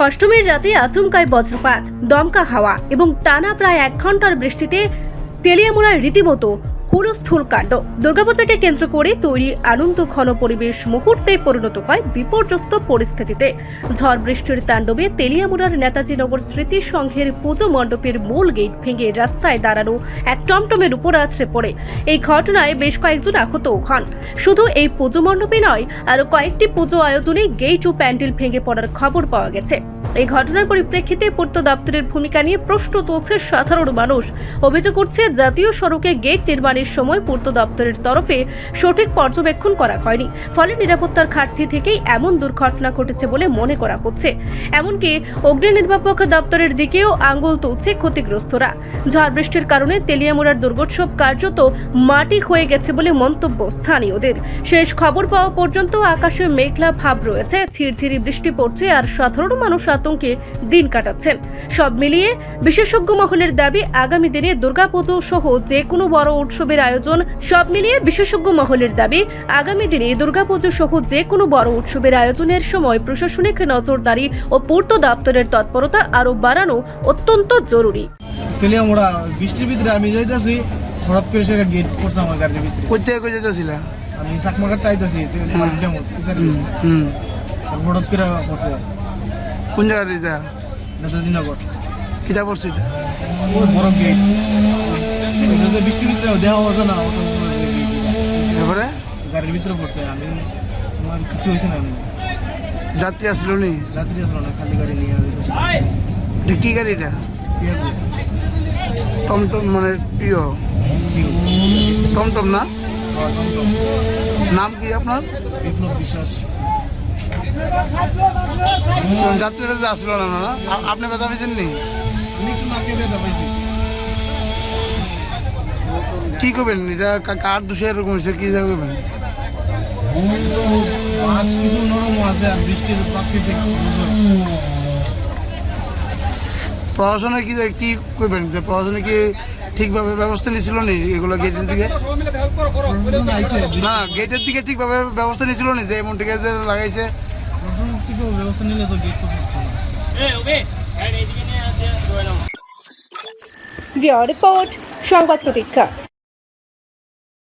অষ্টমীর রাতে আচমকায় বজ্রপাত দমকা হাওয়া এবং টানা প্রায় এক ঘণ্টার বৃষ্টিতে তেলিয়ামুড়ায় রীতিমতো হুলস্থুল কাণ্ড। দুর্গাপূজাকে কেন্দ্র করে তৈরি আনন্দ ঘন পরিবেশ মুহূর্তে পরিণত হয় বিপর্যস্ত পরিস্থিতিতে। ঝড় বৃষ্টির তাণ্ডবে তেলিয়ামুড়ার নেতাজি নগর স্মৃতি সংঘের পুজো মণ্ডপের মূল গেট ভেঙে রাস্তায় দাঁড়ানো এক টমটমের উপর আছড়ে পড়ে। এই ঘটনায় বেশ কয়েকজন আহত হন। শুধু এই পুজো মণ্ডপে নয়, আরও কয়েকটি পুজো আয়োজনে গেট ও প্যান্ডেল ভেঙে পড়ার খবর পাওয়া গেছে। এই ঘটনার পরিপ্রেক্ষিতে পূর্ত দপ্তরের ভূমিকা নিয়ে প্রশ্ন তুলছে সাধারণ মানুষ। অভিযোগ করছে জাতীয় সড়কে গেট নির্মাণের সময় পূর্ত দপ্তরের তরফে সঠিক পর্যবেক্ষণ করা হয়নি। ফলে নিরাপত্তার ঘাটতি থেকেই এমন দুর্ঘটনা ঘটেছে বলে মনে করা হচ্ছে। এমনকি অগ্নি নির্বাপক দপ্তরের দিকেও আঙ্গুল তুলছে ক্ষতিগ্রস্তরা। ঝড় বৃষ্টির কারণে তেলিয়ামুড়ার দুর্গোৎসব কার্যত মাটি হয়ে গেছে বলে মন্তব্য স্থানীয়দের। শেষ খবর পাওয়া পর্যন্ত আকাশে মেঘলা ভাব রয়েছে, ঝিরঝিরি বৃষ্টি পড়ছে আর সাধারণ মানুষ আতঙ্কে দিন কাটাচ্ছেন। সব মিলিয়ে বিশেষজ্ঞ মহলের দাবি, আগামী দিনে দুর্গাপুজো সহ যে কোনো বড় উৎসবের আয়োজন সব মিলিয়ে বিশেষজ্ঞ মহলের দাবি আগামী দিনে দুর্গাপুজো সহ যে কোনো বড় উৎসবের আয়োজনের সময় প্রশাসনিক নজরদারি ও পূর্ত দপ্তরের তৎপরতা আরও বাড়ানো অত্যন্ত জরুরি। তেলিয়া মোড়া বৃষ্টির ভিতরে আমি যাইতাছি হঠাৎ করে সে গেট করছে আমার গাড়ির ভিতরে। কই থেকে কই যেতেছিলা আমি চাকমাঘাট আইতাছি যেমন হঠাৎ করে করছে। কোন জায়গায় দিতা নেতাজি নগর। কিতা পড়ছি বড় গেট বৃষ্টির ভিতরে দেওয়া হচ্ছে না ওটা হয় যে gate। এরপরে? গাড়ির ভিতরে পড়ছে আমি আমার কিছু হয়েছে না যাত্রী আসলো নি? রাত্রি আসলো না খালি গাড়ি নিয়ে এটা কি গাড়ি এটা ইয়ে টমটম মানে প্রিয় টমটম না? নাম কি আপনার? বিপ্লব বিশ্বাস। যাত্রীরা আসলো না আপনি ব্যথা পেয়েছেন নি আমি একটু নাকে ব্যথা পাইছি। কি করবেন? এটা কা- কার দোষে এরকম হয়েছে? কি করবেন? কিছু নরম আছে আর বৃষ্টির প্রাকৃতিক দুর্যোগ। প্রশাসনে কি কি করবেন? যে প্রশাসনে কি ঠিকভাবে ব্যবস্থা নিয়েছিল নি এগুলো গেটের দিকে? না গেটের দিকে ঠিকভাবে ব্যবস্থা নিয়েছিল নি? যে এমন ঠিক আছে লাগাইছে? ব্যবস্থা নিলে তো গেট তো করছে না। রিপোর্ট সংবাদ প্রতীক্ষা।